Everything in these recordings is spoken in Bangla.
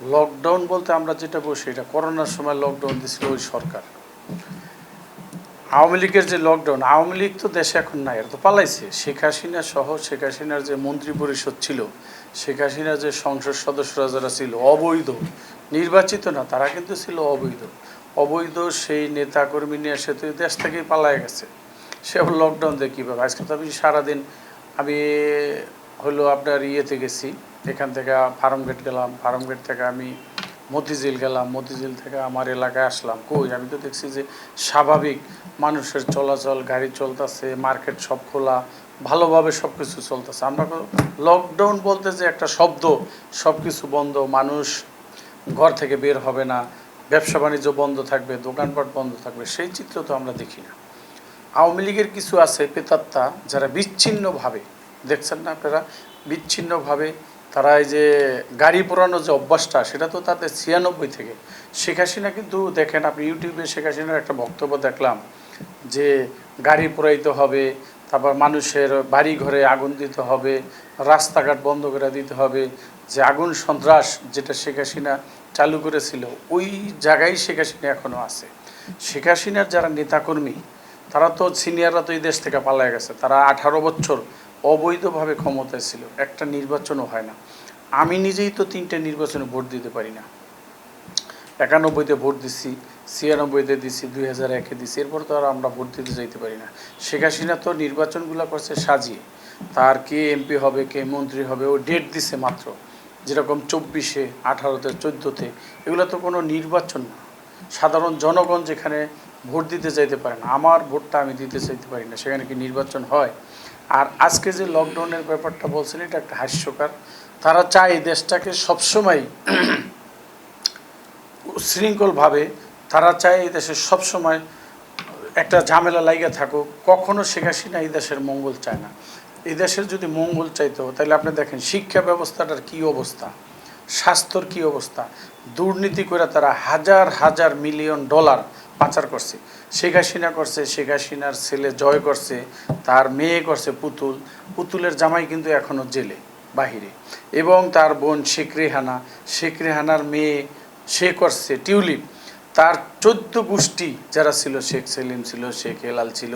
লকডাউন বলতে আমরা যেটা বসি এটা করোনার সময় লকডাউন দিছিল ওই সরকার। আওয়ামী লীগের যে লকডাউন আওয়ামী লীগ তো দেশে এখন নাই এটা তো পালাইছে। শেখ হাসিনা সহ শেখ হাসিনার যে মন্ত্রী পরিষদ ছিল, শেখ হাসিনার যে সংসদ সদস্যরা যারা ছিল, অবৈধ, নির্বাচিত না, তারা কিন্তু ছিল অবৈধ। অবৈধ সেই নেতাকর্মী নিয়ে সে তো দেশ থেকেই পালায় গেছে। সে লকডাউন দিয়ে কীভাবে? আজকে তো আমি সারাদিন, আমি হলো আপনার ইয়েতে গেছি এখান থেকে ফার্ম গেট গেলাম ফার্ম গেট থেকে আমি মতিঝিল গেলাম, মতিঝিল থেকে আমার এলাকায় আসলাম। কই? আমি তো দেখছি যে স্বাভাবিক মানুষের চলাচল, গাড়ি চলতেছে, মার্কেট সব খোলা, ভালোভাবে সব কিছু চলতেছে। আমরা লকডাউন বলতে যে একটা শব্দ সব কিছু বন্ধ, মানুষ ঘর থেকে বের হবে না, ব্যবসা বাণিজ্য বন্ধ থাকবে, দোকানপাট বন্ধ থাকবে, সেই চিত্র তো আমরা দেখি না। আওয়ামী লীগের কিছু আছে, পেতাত্তা, যারা বিচ্ছিন্নভাবে, দেখছেন না আপনারা? বিচ্ছিন্নভাবে তারা এই যে গাড়ি পোড়ানোর যে অভ্যাসটা, সেটা তো তাদের ছিয়ানব্বই থেকে। শেখ হাসিনা কিন্তু দেখেন, আপনি ইউটিউবে শেখ হাসিনার একটা বক্তব্য দেখলাম যে গাড়ি পোড়াইতে হবে, তারপর মানুষের বাড়ি ঘরে আগুন দিতে হবে, রাস্তাঘাট বন্ধ করে দিতে হবে, যে আগুন সন্ত্রাস যেটা শেখ হাসিনা চালু করেছিল, ওই জায়গায় শেখ হাসিনা এখনও আছে। শেখ হাসিনার যারা নেতাকর্মী, তারা তো সিনিয়ররা তো এই দেশ থেকে পালায় গেছে, তারা আঠারো বছর অবৈধভাবে ক্ষমতায় ছিল, একটা নির্বাচনও হয় না। আমি নিজেই তো তিনটে নির্বাচনে ভোট দিতে পারি না। একানব্বইতে ভোট দিছি, ছিয়ানব্বইতে দিছি, দুই হাজার একে দিছি, এরপর তো আর আমরা ভোট দিতে যাইতে পারি না। শেখ হাসিনা তো নির্বাচনগুলো করছে সাজিয়ে। তার কে এমপি হবে, কে মন্ত্রী হবে, ও ডেট দিছে মাত্র। যেরকম চব্বিশে, আঠারোতে, চোদ্দোতে, এগুলো তো কোনো নির্বাচন না। সাধারণ জনগণ যেখানে ভোট দিতে চাইতে পারে না, আমার ভোটটা আমি দিতে চাইতে পারি না, সেখানে কি নির্বাচন হয়? আর আজকে যে লকডাউনের ব্যাপারটা বলছেন, এটা একটা হাস্যকর। তারা চায় এই দেশটাকে সবসময় উশৃঙ্খলভাবে, তারা চায় এই দেশে সবসময় একটা ঝামেলা লাইগা থাকুক। কখনো শেখ হাসিনা এই দেশের মঙ্গল চায় না। এই দেশের যদি মঙ্গল চাইতো, তাহলে আপনি দেখেন, শিক্ষা ব্যবস্থাটার কী অবস্থা, স্বাস্থ্যর কী অবস্থা। দুর্নীতি করে তারা হাজার হাজার মিলিয়ন ডলার পাচার করছে। শেখ হাসিনা করছে, শেখ হাসিনার ছেলে জয় করছে, তার মেয়ে করছে পুতুল। পুতুলের জামাই কিন্তু এখনও জেলে, বাহিরে। এবং তার বোন শেখ রেহানা, শেখ রেহানার মেয়ে সে করছে টিউলিপ। তার চোদ্দ গোষ্ঠী যারা ছিল, শেখ সেলিম ছিল, শেখ হেলাল ছিল,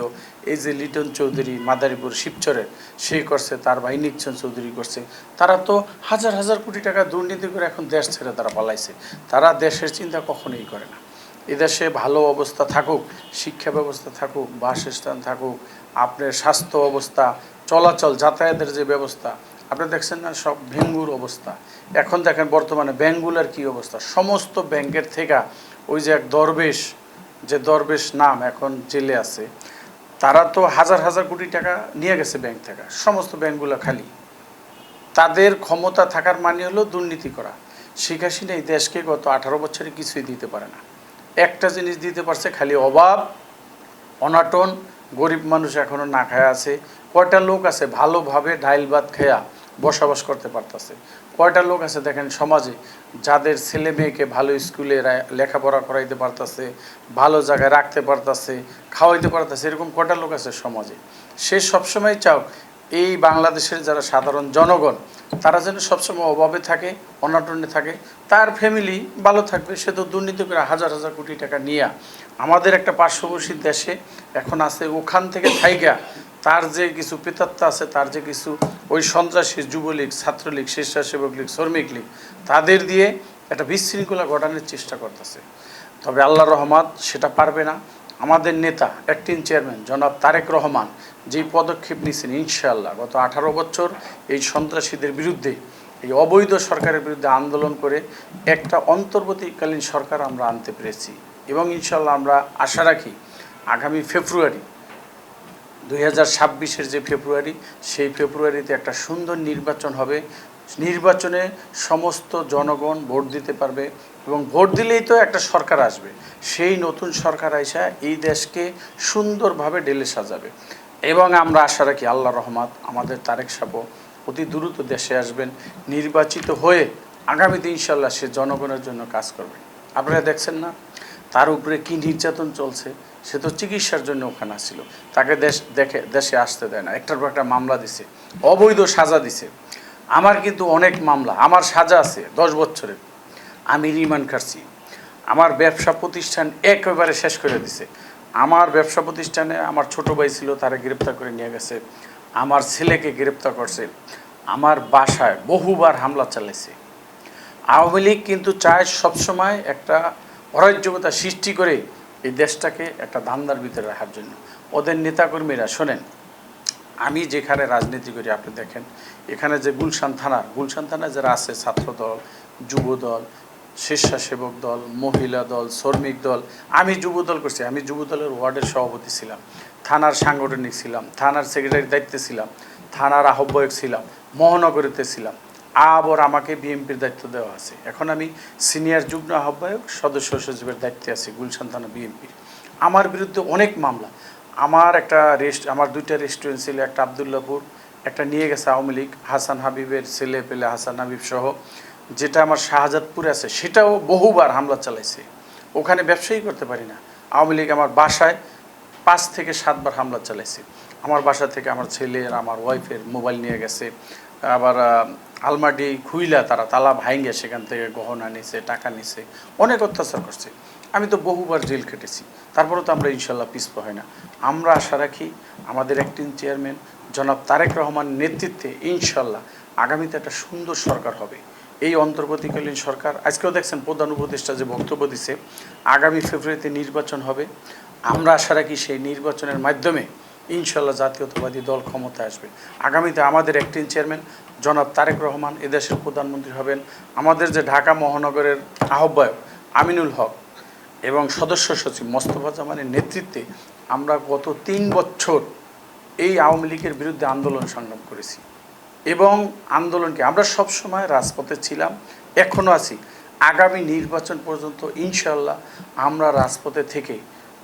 এই যে লিটন চৌধুরী, মাদারীপুর শিবচরের, সে করছে, তার ভাই নিকচন চৌধুরী করছে। তারা তো হাজার হাজার কোটি টাকা দুর্নীতি করে এখন দেশ ছেড়ে তারা পালাইছে। তারা দেশের চিন্তা কখনোই করে না। এদেশে ভালো অবস্থা থাকুক, শিক্ষা ব্যবস্থা থাকুক, বাসস্থান থাকুক, আপনার স্বাস্থ্য অবস্থা, চলাচল, যাতায়াতের যে ব্যবস্থা, আপনি দেখছেন না সব ভেঙ্গুর অবস্থা। এখন দেখেন বর্তমানে ব্যাঙ্কগুলোর কী অবস্থা? সমস্ত ব্যাংকের থেকে ওই যে এক দরবেশ, যে দরবেশ নাম এখন জেলে আছে, তারা তো হাজার হাজার কোটি টাকা নিয়ে গেছে ব্যাংক থেকে, সমস্ত ব্যাংকগুলো খালি। তাদের ক্ষমতা থাকার মানে হলো দুর্নীতি করা। শেখ হাসিনা এই দেশকে গত আঠারো বছরে কিছুই দিতে পারে না। একটা জিনিস দিতে পারছে, খালি অভাব, অনাটন, গরিব মানুষ এখনও না খায় আছে। কয়টা লোক আছে ভালোভাবে ডাইল ভাত খেয়া বসবাস করতে পারতেছে। কয়টা লোক আছে দেখেন সমাজে যাদের ছেলে মেয়েকে ভালো স্কুলে লেখাপড়া করাইতে পারতাছে, ভালো জায়গায় রাখতে পারতাছে, খাওয়াইতে পারতাছে, এরকম কটা লোক আছে সমাজে? সে সবসময় চাও এই বাংলাদেশের যারা সাধারণ জনগণ, তারা যেন সবসময় অভাবে থাকে, অনাটনে থাকে, তার ফ্যামিলি ভালো থাকবে, সে তো দুর্নীতি করে হাজার হাজার কোটি টাকা নিয়ে। আমাদের একটা পার্শ্ববর্তী দেশে এখন আছে, ওখান থেকে থাইগা তার যে কিছু পেতাত্তা আছে, তার যে কিছু ওই সন্ত্রাসী, যুবলীগ, ছাত্রলীগ, স্বেচ্ছাসেবক লীগ, শ্রমিক লীগ, তাদের দিয়ে একটা বিশৃঙ্খলা ঘটানোর চেষ্টা করতেছে। তবে আল্লাহ রহমান সেটা পারবে না। আমাদের নেতা অ্যাক্টিং চেয়ারম্যান জনাব তারেক রহমান যেই পদক্ষেপ নিয়েছেন, ইনশাআল্লাহ গত আঠারো বছর এই সন্ত্রাসীদের বিরুদ্ধে, এই অবৈধ সরকারের বিরুদ্ধে আন্দোলন করে একটা অন্তর্বর্তীকালীন সরকার আমরা আনতে পেরেছি। এবং ইনশাল্লাহ আমরা আশা রাখি আগামী ফেব্রুয়ারি, দুই হাজার যে ফেব্রুয়ারি, সেই ফেব্রুয়ারিতে একটা সুন্দর নির্বাচন হবে। নির্বাচনে সমস্ত জনগণ ভোট দিতে পারবে এবং ভোট দিলেই তো একটা সরকার আসবে। সেই নতুন সরকার আইসা এই দেশকে সুন্দরভাবে ডেলে সাজাবে। এবং আমরা আশা রাখি আল্লাহ রহমাত আমাদের তারেক সাপো অতি দ্রুত দেশে আসবেন, নির্বাচিত হয়ে আগামীতে ইনশাল্লাহ সে জনগণের জন্য কাজ করবে। আপনারা দেখছেন না? তার উপরে কি নির্যাতন চলছে, সে তো চিকিৎসার জন্য ওখানে আসছিল। তাকে দেশ দেখে, দেশে আসতে দেয় না। একটার পর একটা মামলা দিছে, অবৈধ সাজা দিছে। আমার কিন্তু অনেক মামলা, আমার সাজা আছে দশ বছরের। আমি রিমান্ড কাটছি আমার ব্যবসা প্রতিষ্ঠান একেবারে শেষ করে দিছে। আমার ব্যবসা প্রতিষ্ঠানে আমার ছোট ভাই ছিল, তারা গ্রেপ্তার করে নিয়ে গেছে। আমার ছেলেকে গ্রেপ্তার করছে। আমার বাসায় বহুবার হামলা চালাইছে। আওয়ামী লীগ কিন্তু চায় সবসময় একটা অরাজ্যকতা সৃষ্টি করে এই দেশটাকে একটা ধান্দার ভিতরে রাখার জন্য। ওদের নেতাকর্মীরা, শোনেন আমি যেখানে রাজনীতি করি, আপনি দেখেন, এখানে যে গুলশান থানা, গুলশান থানায় যারা আছে ছাত্র দল যুব দল স্বেচ্ছাসেবক দল, মহিলা দল, শ্রমিক দল, আমি যুব দল করছি। আমি যুব দলের ওয়ার্ডের সভাপতি ছিলাম, থানার সাংগঠনিক ছিলাম, থানার সেক্রেটারির দায়িত্বে ছিলাম, থানার আহ্বায়ক ছিলাম, মহানগরীতে ছিলাম। আবার আমাকে বিএমপির দায়িত্ব দেওয়া আছে। এখন আমি সিনিয়র যুগ্ম আহ্বায়ক, সদস্য সচিবের দায়িত্বে আছি, গুলশান থানা বিএনপির। আমার বিরুদ্ধে অনেক মামলা। আমার একটা রেস্ট আমার দুইটা রেস্টুরেন্ট ছিল একটা আবদুল্লাপুর একটা নিয়ে গেছে আওয়ামী লীগ হাসান হাবিবের ছেলে পেলে হাসান হাবিব সহ যেটা আমার শাহজাদপুরে আছে সেটাও বহুবার হামলা চালাইছে। ওখানে ব্যবসায়ী করতে পারি না। আওয়ামী লীগ আমার বাসায় পাঁচ থেকে সাতবার হামলা চালাইছে। আমার বাসা থেকে আমার ছেলের আমার ওয়াইফের মোবাইল নিয়ে গেছে। আবার আহ, আলমারি খুইলা তারা তালা ভাইঙ্গে সেখান থেকে গহনা নিছে টাকা নিছে অনেক অত্যাচার করছে। আমি তো বহুবার জেল কেটেছি তারপরেও তো আমরা ইনশাল্লাহ পিছপা হয় না। আমরা আশা রাখি আমাদের অ্যাক্টিং চেয়ারম্যান জনাব তারেক রহমান নেতৃত্বে ইনশাল্লাহ আগামীতে একটা সুন্দর সরকার হবে। এই অন্তর্বর্তীকালীন সরকার, আজকেও দেখছেন প্রধান উপদেষ্টা যে বক্তব্য দিছে, আগামী ফেব্রুয়ারিতে নির্বাচন হবে। আমরা আশা রাখি সেই নির্বাচনের মাধ্যমে ইনশাল্লাহ জাতীয়তাবাদী দল ক্ষমতায় আসবে। আগামীতে আমাদের অ্যাক্টিং চেয়ারম্যান জনাব তারেক রহমান এদেশের প্রধানমন্ত্রী হবেন। আমাদের যে ঢাকা মহানগরের আহ্বায়ক আমিনুল হক এবং সদস্য সচিব মোস্তফা জামানের নেতৃত্বে আমরা গত তিন বছর এই আওয়ামী লীগের বিরুদ্ধে আন্দোলন সংগ্রাম করেছি। এবং আন্দোলনকে আমরা সব সময় রাজপথে ছিলাম এখনও আছি। আগামী নির্বাচন পর্যন্ত ইনশাল্লাহ আমরা রাজপথে থেকে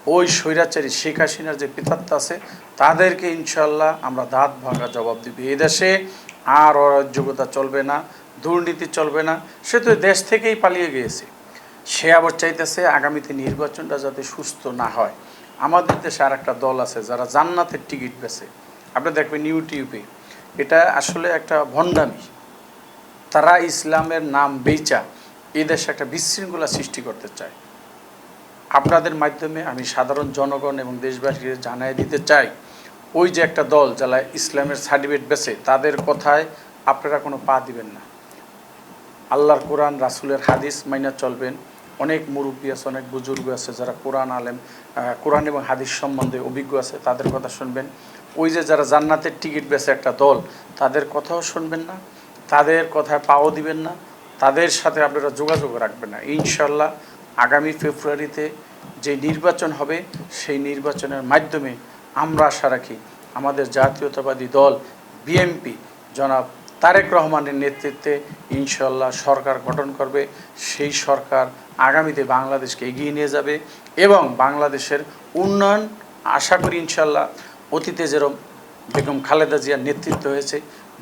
ওই স্বৈরাচারী শেখ হাসিনার যে পিতাত্তা আছে, তাদেরকে ইনশাল্লাহ আমরা দাঁত ভাঙা জবাব দিব। এই দেশে আর অরাজ্যকতা চলবে না, দুর্নীতি চলবে না, সে তো দেশ থেকেই পালিয়ে গিয়েছে। সে আবার চাইতেছে আগামীতে নির্বাচনটা যাতে সুস্থ না হয়। আমাদের দেশে আর একটা দল আছে যারা জান্নাতের টিকিট বেছে আপনি দেখবেন ইউটিউবে, এটা আসলে একটা ভণ্ডামি। তারা ইসলামের নাম বেচা এই দেশে একটা বিশৃঙ্খলা সৃষ্টি করতে চায়। আপনাদের মাধ্যমে আমি সাধারণ জনগণ এবং দেশবাসীকে জানাই দিতে চাই, ওই যে একটা দল যারা ইসলামের সার্টিফিকেট বেছে তাদের কথায় আপনারা কোনো পা দিবেন না। আল্লাহর কোরআন, রাসুলের হাদিস মাইনা চলবেন। অনেক মুরব্বী আছে, অনেক বুজুর্গ আছে যারা কোরআন আলেম কোরআন এবং হাদিস সম্বন্ধে অভিজ্ঞ আছে, তাদের কথা শুনবেন। ওই যে যারা জান্নাতের টিকিট বেছে একটা দল, তাদের কথাও শুনবেন না, তাদের কথায় পাও দিবেন না, তাদের সাথে আপনারা যোগাযোগ রাখবেন না। ইনশাল্লাহ আগামী ফেব্রুয়ারিতে যে নির্বাচন হবে, সেই নির্বাচনের মাধ্যমে আমরা আশা রাখি আমাদের জাতীয়তাবাদী দল বিএমপি জনাব তারেক রহমানের নেতৃত্বে ইনশাল্লাহ সরকার গঠন করবে। সেই সরকার আগামীতে বাংলাদেশকে এগিয়ে নিয়ে যাবে এবং বাংলাদেশের উন্নয়ন আশা করি ইনশাল্লাহ অতীতে যেরকম বেগম খালেদা জিয়ার নেতৃত্ব হয়েছে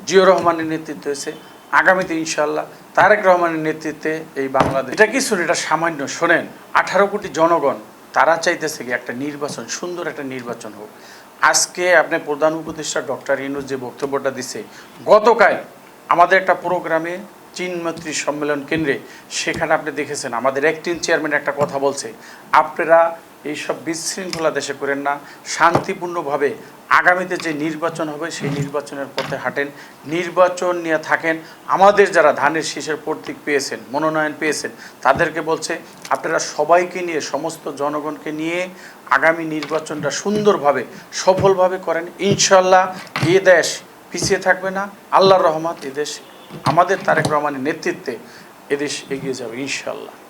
জিও রহমানের নেতৃত্ব হয়েছে, আগামীতে ইনশাল্লাহ তারেক রহমানের নেতৃত্বে এই বাংলাদেশ এটা কিছু এটা সামান্য শোনেন, আঠারো কোটি জনগণ, তারা চাইতেছে কি একটা নির্বাচন, সুন্দর একটা নির্বাচন হোক। আজকে আপনি প্রধান উপদেষ্টা ডক্টর ইনুজ যে বক্তব্যটা দিছে, গতকাল আমাদের একটা প্রোগ্রামে চীন মৈত্রী সম্মেলন কেন্দ্রে, সেখানে আপনি দেখেছেন, আমাদের অ্যাক্টিং চেয়ারম্যান একটা কথা বলছে, আপনারা এইসব বিশৃঙ্খলা দেশে করেন না, শান্তিপূর্ণভাবে আগামীতে যে নির্বাচন হবে, সেই নির্বাচনের পথে হাঁটেন, নির্বাচন নিয়ে থাকেন, আমাদের যারা ধানের শীষের প্রতীক পেয়েছেন, মনোনয়ন পেয়েছেন, তাদেরকে বলছে, আপনারা সবাইকে নিয়ে, সমস্ত জনগণকে নিয়ে আগামী নির্বাচনটা সুন্দরভাবে, সফলভাবে করেন। ইনশাল্লাহ এ দেশ পিছিয়ে থাকবে না, আল্লাহর রহমত এদেশ আমাদের তারেক রহমানের নেতৃত্বে এদেশ এগিয়ে যাবে ইনশাল্লাহ